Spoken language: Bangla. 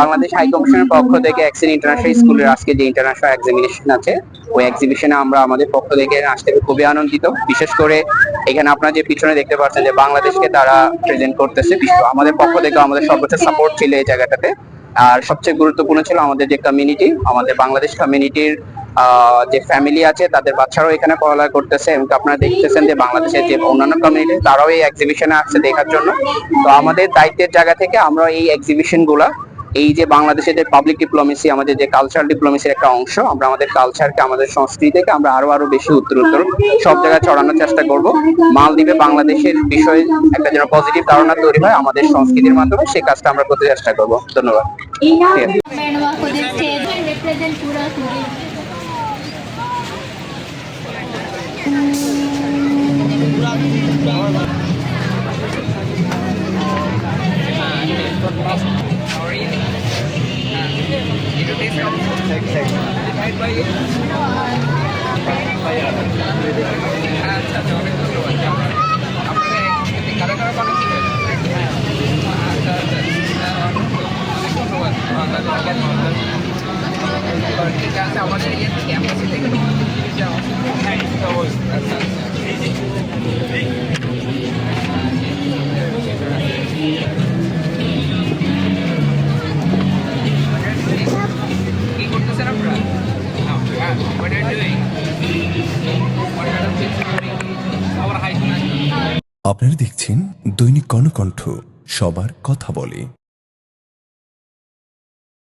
বাংলাদেশ হাই কমিশনের পক্ষ থেকে এক্সেন ইন্টারন্যাশনাল স্কুলের আজকে যে ইন্টারন্যাশনাল এক্সামিনেশন আছে, ওই এক্সিবিশনে আমরা আমাদের পক্ষ থেকে আসতে খুবই আনন্দিত। বিশেষ করে এখানে আপনারা যে পিছনে দেখতে পাচ্ছেন যে বাংলাদেশকে তারা প্রেজেন্ট করতেছে, বিশ্ব আমাদের পক্ষ থেকে আমাদের সর্বোচ্চ সাপোর্ট ছিল এই জায়গাটাতে। আর সবচেয়ে গুরুত্বপূর্ণ ছিল আমাদের যে কমিউনিটি আমাদের বাংলাদেশ কমিউনিটির যে ফ্যামিলি আছে, তাদের বাচ্চারাও এখানে পড়ালেখা করতেছে। এবং আপনারা দেখতেছেন যে বাংলাদেশের যে অন্যান্য কমিউনিটি তারাও এই এক্সিবিশনে আসছে দেখার জন্য। তো আমাদের দায়িত্বের জায়গা থেকে আমরা এই এক্সিবিশনগুলা, এই যে বাংলাদেশের যে পাবলিক ডিপ্লোমেসি আমাদের যে কালচারাল ডিপ্লোমেসির একটা অংশ, আমরা আমাদের কালচারকে আমাদের সংস্কৃতিকে আমরা আরও আরও বেশি উত্তর উত্তর সব জায়গায় ছড়ানোর চেষ্টা করব। মালদ্বীপে বাংলাদেশের বিষয়ে একটা যেন পজিটিভ ধারণা তৈরি হয়, আমাদের সংস্কৃতির মাধ্যমে সেই কাজটা আমরা করতে চেষ্টা করব। ধন্যবাদ। Sek, sek. আমাদের ইয়ে থেকে আমরা সেটাকে আপনারা দেখছেন দৈনিক কর্ণকণ্ঠ সবার কথা বলে।